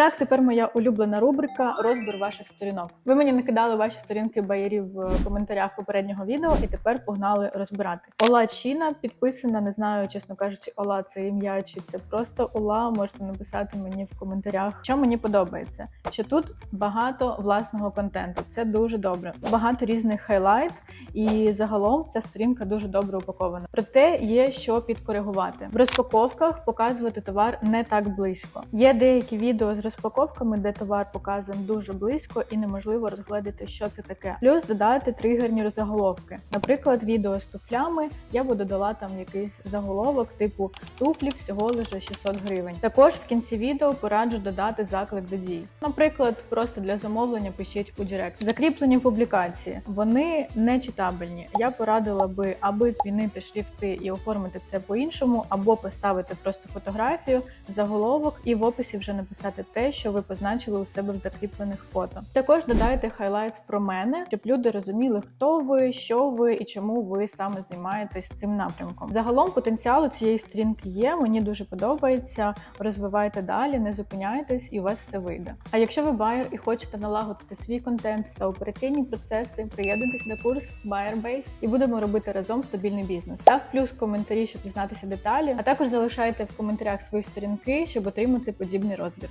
так, тепер моя улюблена рубрика розбір ваших сторінок. Ви мені накидали ваші сторінки байерів в коментарях попереднього відео, і тепер погнали розбирати. Ола Чіна підписана. Не знаю, чесно кажучи, Ола це ім'я чи це просто Ола. Можете написати мені в коментарях. Що мені подобається, що тут багато власного контенту. Це дуже добре. Багато різних хайлайт, і загалом ця сторінка дуже добре упакована. Проте є що підкоригувати в розпаковках. Показувати товар не так близько. Є деякі відео з розпаковками, де товар показаний дуже близько і неможливо розгледіти, що це таке. Плюс додати тригерні заголовки. Наприклад, відео з туфлями я би додала там якийсь заголовок, типу туфлі всього лише 600 гривень. Також в кінці відео пораджу додати заклик до дій. Наприклад, просто для замовлення пишіть у Директ. Закріплені публікації вони не читабельні. Я порадила би, аби змінити шрифти і оформити це по-іншому, або поставити просто фотографію, заголовок і в описі вже написати те, що ви позначили у себе в закріплених фото. Також додайте хайлайтс про мене, щоб люди розуміли, хто ви, що ви і чому ви саме займаєтесь цим напрямком. Загалом потенціал у цієї сторінки є. Мені дуже подобається. Розвивайте далі, не зупиняйтесь, і у вас все вийде. А якщо ви байер і хочете налагодити свій контент та операційні процеси, приєднуйтесь на курс Buyer і будемо робити разом стабільний бізнес. Став плюс коментарі, щоб дізнатися деталі, а також залишайте в коментарях свої сторінки, щоб отримати подібний розбір.